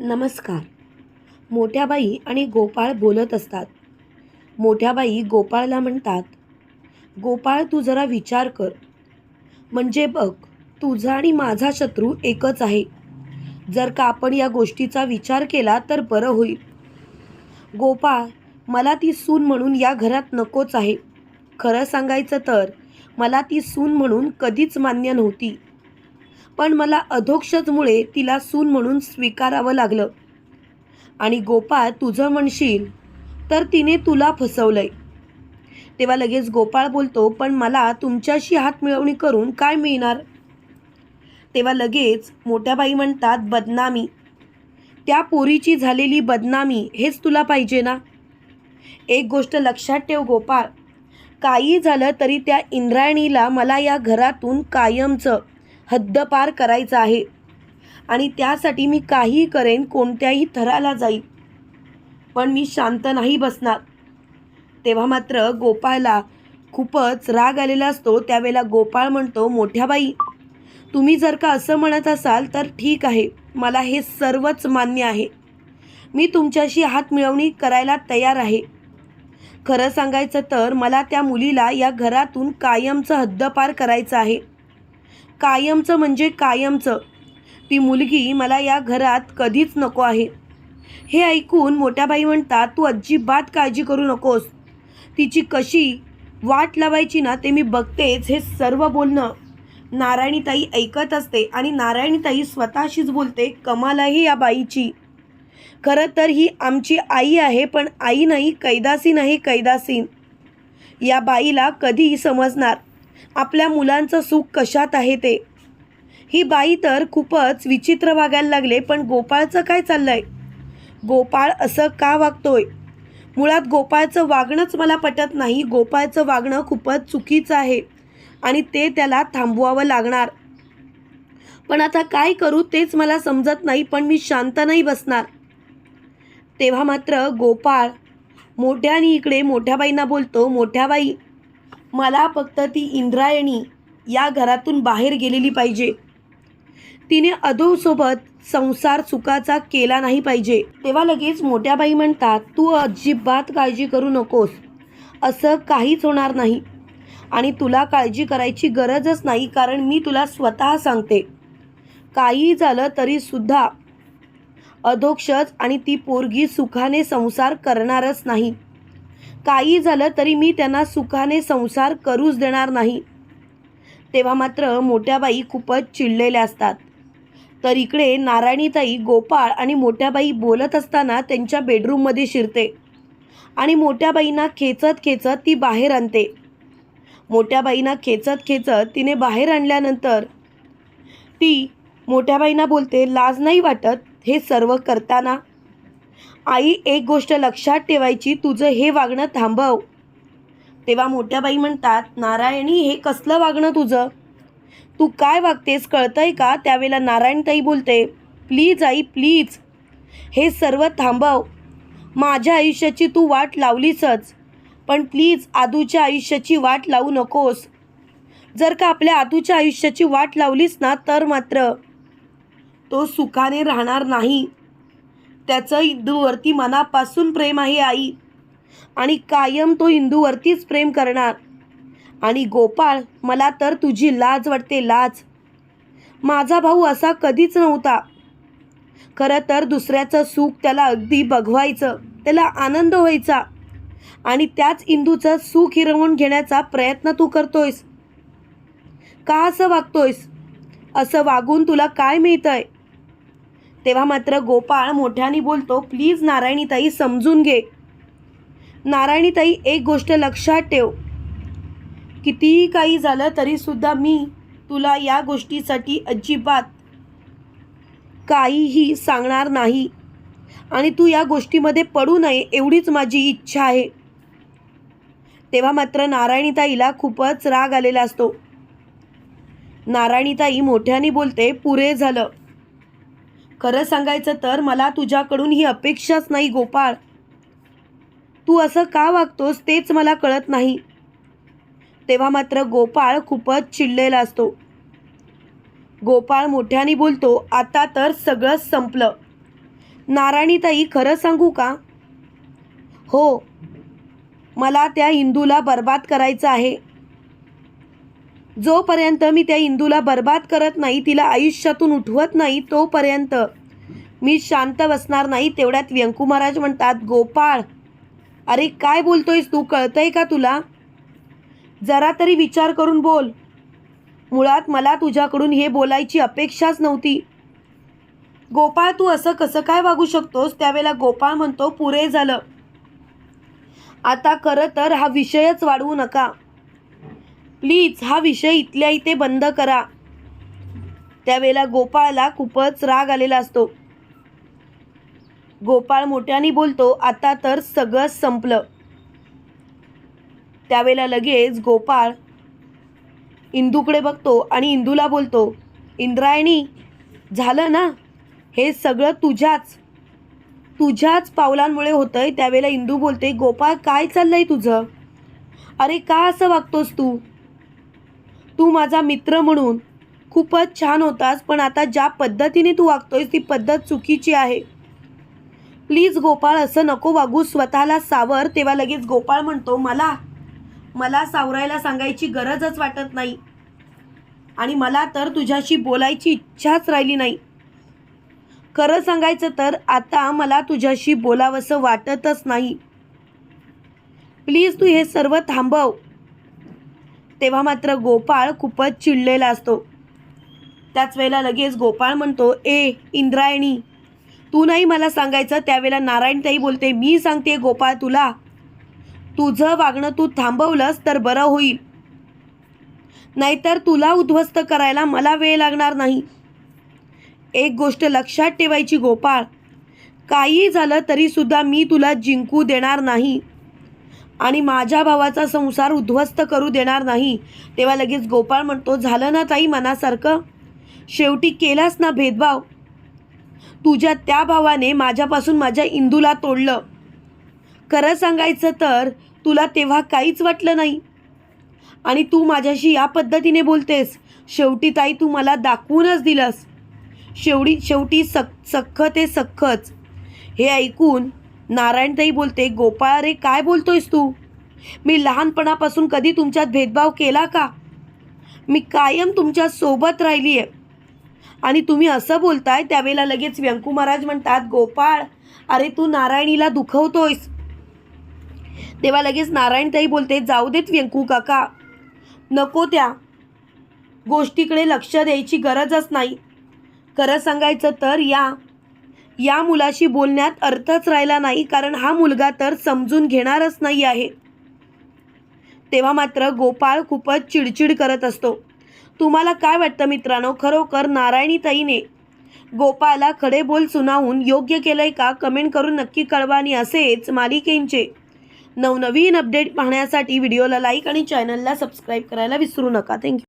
नमस्कार. मोठ्या बाई आणि गोपाळ बोलत असतात. मोठ्या बाई गोपाळला म्हणतात गोपाळ तू जरा विचार कर. म्हणजे बघ तुझा आणि माझा शत्रू एकच आहे. जर का आपण या गोष्टीचा विचार केला तर बरं होईल. गोपाळ मला ती सून म्हणून या घरात नकोच आहे. खरं सांगायचं तर मला ती सून म्हणून कधीच मान्य नव्हती. पण मला अधोक्षजमुळे तिला सून म्हणून स्वीकारावं लागलं. आणि गोपाळ तुझं म्हणशील तर तिने तुला फसवलंय. तेव्हा लगेच गोपाळ बोलतो पण मला तुमच्याशी हात मिळवणी करून काय मिळणार? तेव्हा लगेच मोठ्या बाई म्हणतात बदनामी. त्या पोरीची झालेली बदनामी हेच तुला पाहिजे ना? एक गोष्ट लक्षात ठेव गोपाळ काही झालं तरी त्या इंद्रायणीला मला या घरातून कायमचं हद्दपार करायचं आहे. आणि त्यासाठी मी काहीही करेन कोणत्याही थराला जाईल. पण मी शांत नाही बसणार. तेव्हा मात्र गोपाळला खूपच राग आलेला असतो. त्यावेळेला गोपाळ म्हणतो मोठ्या बाई तुम्ही जर का असं म्हणत असाल तर ठीक आहे. मला हे सर्वच मान्य आहे. मी तुमच्याशी हात मिळवणी करायला तयार आहे. खरं सांगायचं तर मला त्या मुलीला या घरातून कायमचं हद्दपार करायचं आहे. कायमचं म्हणजे कायमचं. ती मुलगी मला या घरात कधीच नको आहे. हे ऐकून मोठ्या बाई म्हणतात तू अजिबात काळजी करू नकोस. तिची कशी वाट लावायची ना ते मी बघतेच हे सर्व बोलणं. नारायणीताई ऐकत असते आणि नारायणीताई स्वतःशीच बोलते कमाल आहे या बाईची. खरं तर ही आमची आई आहे पण आई नाही कैदासी नाही कैदासीन या बाईला कधी समजणार. आपल्या मुलांचं सुख कशात आहे ते? ही बाई तर खूपच विचित्र वागायला लागले पण गोपाळचं काय चाललंय? गोपाळ असं का वागतोय? मुळात गोपाळचं वागणंच मला पटत नाही. गोपाळचं वागणं खूपच चुकीचं आहे आणि ते त्याला थांबवावं लागणार. पण आता काय करू तेच मला समजत नाही पण मी शांत नाही बसणार. तेव्हा मात्र गोपाळ मोठ्यानी इकडे मोठ्या बाईंना बोलतो मोठ्या बाई मला फक्त ती इंद्रायणी या घरातून बाहेर गेलेली पाहिजे. तिने अधूसोबत संसार सुखाचा केला नाही पाहिजे. तेव्हा लगेच मोठ्या बाई म्हणतात तू अजिबात काळजी करू नकोस. असं काहीच होणार नाही. आणि तुला काळजी करायची गरजच नाही कारण मी तुला स्वतः सांगते. काही झालं तरीसुद्धा अधोक्षच आणि ती पोरगी सुखाने संसार करणारच नाही. काही झालं तरी मी त्यांना सुखाने संसार करूच देणार नाही. तेव्हा मात्र मोठ्या बाई खूपच चिडलेल्या असतात. तर इकडे नारायणीताई गोपाळ आणि मोठ्या बाई बोलत असताना त्यांच्या बेडरूममध्ये शिरते आणि मोठ्या बाईंना खेचत खेचत ती बाहेर आणते. मोठ्याबाईंना खेचत खेचत तिने बाहेर आणल्यानंतर ती मोठ्याबाईंना बोलते लाज नाही वाटत हे सर्व करताना. आई एक गोष्ट लक्षात ठेवायची तुझं हे वागणं थांबव. तेव्हा मोठ्या बाई म्हणतात नारायणी हे कसलं वागणं तुझं? तू काय वागतेस कळतंय का? त्यावेळेला नारायणताई बोलते प्लीज आई प्लीज. हे सर्व थांबव. माझ्या आयुष्याची तू वाट लावलीसच पण प्लीज आदूच्या आयुष्याची वाट लावू नकोस. जर का आपल्या आदूच्या आयुष्याची वाट लावलीस ना तर मात्र तो सुखाने राहणार नाही. त्याचं इंदूवरती मनापासून प्रेम आहे आई. आणि कायम तो इंदूवरतीच प्रेम करणार. आणि गोपाळ मला तर तुझी लाज वाटते लाज. माझा भाऊ असा कधीच नव्हता. खरं तर दुसऱ्याचं सुख त्याला अगदी बघवायचं त्याला आनंद व्हायचा. आणि त्याच इंदूचं सुख हिरवून घेण्याचा प्रयत्न तू करतोयस. का असं वागतोयस? असं वागून तुला काय मिळतंय? तेव्हा मात्र गोपाळ मोठ्याने बोलतो प्लीज नारायणीताई समजून घे. नारायणीताई एक गोष्ट लक्षात ठेव. कितीही काही झालं तरीसुद्धा मी तुला या गोष्टीसाठी अजिबात काहीही सांगणार नाही आणि तू या गोष्टीमध्ये पडू नये एवढीच माझी इच्छा आहे. तेव्हा मात्र नारायणीताईला खूपच राग आलेला असतो. नारायणीताई मोठ्याने बोलते पुरे झालं. खरं सांगायचं तर मला तुझ्याकडून ही अपेक्षाच नाही गोपाळ. तू असं का वागतोस तेच मला कळत नाही. तेव्हा मात्र गोपाळ खूपच चिडलेला असतो. गोपाळ मोठ्याने बोलतो आता तर सगळंच संपलं. नारायणीताई खरं सांगू का? हो. मला त्या इंदूला बर्बाद करायचं आहे. जोपर्यंत मी त्या इंदूला बर्बाद करत नाही तिला आयुष्यातून उठवत नाही तोपर्यंत मी शांत बसणार नाही तेवढ्यात व्यंकू महाराज म्हणतात गोपाळ अरे काय बोलतोयस तू? कळतंय का तुला? जरा तरी विचार करून बोल. मुळात मला तुझ्याकडून हे बोलायची अपेक्षाच नव्हती. गोपाळ तू असं कसं काय वागू शकतोस? त्यावेळेला गोपाळ म्हणतो पुरे झालं. आता खरं तर हा विषयच वाढवू नका. प्लीज हा विषय इथल्या इथे बंद करा. त्यावेळेला गोपाळला खूपच राग आलेला असतो. गोपाळ मोठ्याने बोलतो आता तर सगळं संपलं. त्यावेळेला लगेच गोपाळ इंदूकडे बघतो आणि इंदूला बोलतो इंद्रायणी झालं ना? हे सगळं तुझ्याच. तुझ्याच पावलांमुळे होतंय. त्यावेळेला इंदू बोलते गोपाळ काय चाललंय तुझं? अरे का असं वागतोस तू? तू माझा मित्र म्हणून खूपच छान होतास पण आता ज्या पद्धतीने तू वागतोयस ती पद्धत चुकीची आहे. प्लीज गोपाळ असं नको वागू. स्वतःला सावर तेव्हा लगेच गोपाळ म्हणतो मला मला सावरायला सांगायची गरजच वाटत नाही. आणि मला तर तुझ्याशी बोलायची इच्छाच राहिली नाही. खरं सांगायचं तर आता मला तुझ्याशी बोलावंसं वाटतच नाही. प्लीज तू हे सर्व थांबव. तेव्हा मात्र गोपाळ खूपच चिडलेला असतो. त्याच वेळेला लगेच गोपाळ म्हणतो ए इंद्रायणी तू नाही मला सांगायचं? त्यावेळेला नारायणताई बोलते मी सांगते गोपाळ तुला. तुझं वागणं तू थांबवलंस तर बरं होईल. नाहीतर तुला उद्ध्वस्त करायला मला वेळ लागणार नाही. एक गोष्ट लक्षात ठेवायची गोपाळ. काही झालं तरीसुद्धा मी तुला जिंकू देणार नाही. आणि माझ्या भावाचा संसार उद्ध्वस्त करू देणार नाही. तेव्हा लगेच गोपाळ म्हणतो झालं ना ताई मनासारखं? शेवटी केलास ना भेदभाव? तुझ्या त्या भावाने माझ्यापासून माझ्या इंदूला तोडलं. खरं सांगायचं तर तुला तेव्हा काहीच वाटलं नाही. आणि तू माझ्याशी या पद्धतीने बोलतेस. शेवटी ताई तू मला दाखवूनच दिलंस. शेवटी शेवटी सख सख्ख ते सख्खच. हे ऐकून नारायणताई बोलते गोपाळ रे काय बोलतोयस तू? मी लहानपणापासून कधी तुमच्यात भेदभाव केला का? मी कायम तुमच्यासोबत राहिली आहे आणि तुम्ही असं बोलताय त्यावेळेला लगेच व्यंकू महाराज म्हणतात गोपाळ अरे तू नारायणीला दुखवतोयस. तेव्हा लगेच नारायणताई बोलते जाऊ देत व्यंकू काका नको त्या. गोष्टीकडे लक्ष द्यायची गरजच नाही. खरं सांगायचं तर या. या मुलाशी बोलण्यात अर्थच राहिला नाही कारण हा मुलगा तर समजून घेणारच नाही आहे. तेव्हा मात्र गोपाळ खूपच चिडचिड करत असतो. तुम्हाला काय वाटतं मित्रांनो? खरोखर नारायणीताईने गोपाळला खडे बोल सुनावून योग्य केलंय का? कमेंट करून नक्की कळवा आणि असेच मालिकेंचे नवनवीन अपडेट पाहण्यासाठी व्हिडिओला लाईक आणि चॅनलला सबस्क्राईब करायला विसरू नका. थँक्यू